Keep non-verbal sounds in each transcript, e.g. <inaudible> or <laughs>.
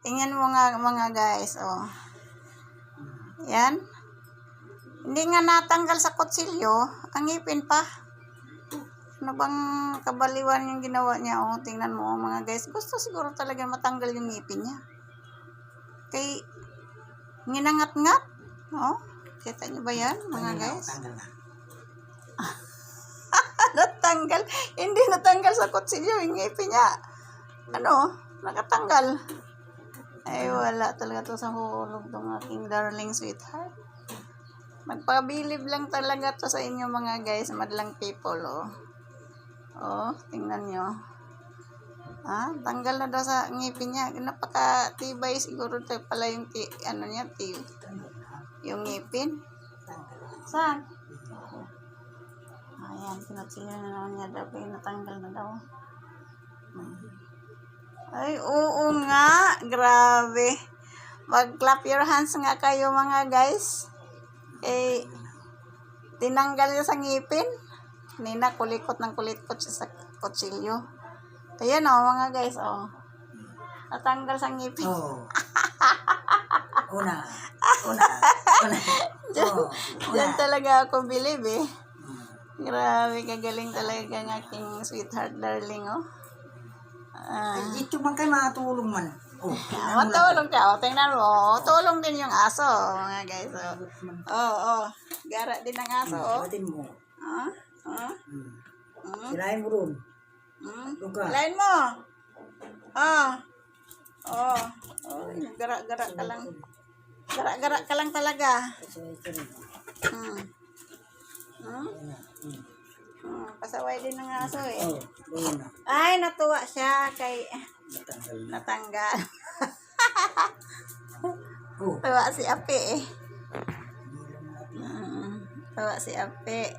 Tingnan mo nga mga guys, oh. Yan. Hindi nga natanggal sa kutsilyo, ang ngipin pa. Ano bang kabaliwan yung ginawa niya? Oh, tingnan mo mga guys. Gusto siguro talaga matanggal yung ngipin niya. Kay, nginangat-ngat. Oh, kita niyo ba yan mga guys? Tanggal na. <laughs> natanggal. Hindi natanggal sa kutsilyo yung ngipin niya. Ano? Nakatanggal. Ay, wala talaga to sa hulog tong aking darling sweetheart. Magpabilib lang talaga to sa inyo mga guys, madlang people, oh. Oh, tingnan nyo. Ah, tanggal na daw sa ngipin niya. Napaka-tibay siguro to pala yung ti, ano niya, ti, yung ngipin. Saan? Ayan, sinutsilyo na naman niya daw. Kaya natanggal na daw. Ay, oo nga. Grabe. Mag-clap your hands nga kayo mga guys. Eh, tinanggal niya sa ngipin. Nina, kulikot ng kulikot siya sa kutsilyo. Ayan o, mga guys, o. Natanggal sa ngipin. Oo. <laughs> Una. Una. Una. Oo. Diyan talaga ako believe eh. Hmm. Grabe, kagaling talaga ng aking sweetheart darling, oh. Ah. Ay, dito man kayo matulong man. Oh, Ah, matulong ka. O, tingnan mo. oh. Tulong din yung aso, mga guys. Oh, oh. oh. Gara din ang aso, oh. Mo. Ah? Hmm. Hmm? Sirahin mo ron. Luka. Lain mo. Ah. Oh. Oh, gara-gara ka lang. Gara-gara ka lang talaga. Hmm. Hmm? Hmm. Pasaway din ng aso, eh. Oh. Ay, natuwa siya kay Natanggal na. natanggal. <laughs> Oh. Tuwa si Ape, eh. Mm, tuwa si Ape.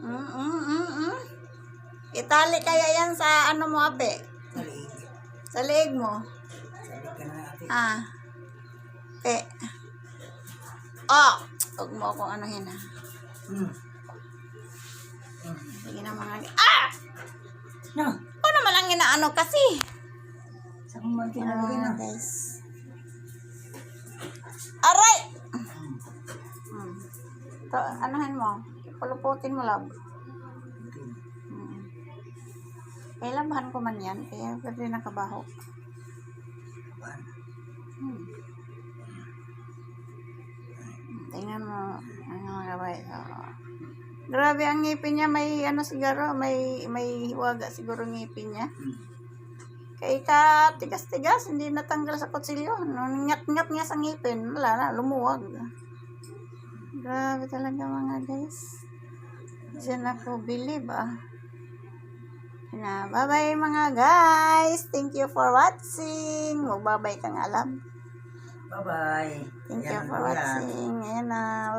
Mm, mm, mm, mm. Itali kaya yan sa ano mo, Ape? Sa leeg mo. Sabi ka na. Ah. Pe. Oh! Huwag mo akong anuhin, ha. Hmm. Hmm. Sige na mga... Ah! Na. Ano inaano kasi? Saan mo na? Ah, guys. Aray! Hmm. Ito, anuhin mo. Puluputin mo, love. Hmm. Kaya labahan ko man yan. Kaya pwede nakabaho. Hmm. Tingnan mo, ang mga gabay. Oo. Grabe ang ngipin niya, may ano siguro, may may hiwaga siguro ngipin niya. Kaya ka tigas-tigas, hindi natanggal sa kutsilyo. Nung ngat-ngat niya sa ngipin, wala na, lumuwag. Grabe talaga mga guys. Diyan ako believe ah. Na, bye-bye mga guys. Thank you for watching. Magbabay kang alam. Bye-bye. Thank you Yan, for watching. Ayan na.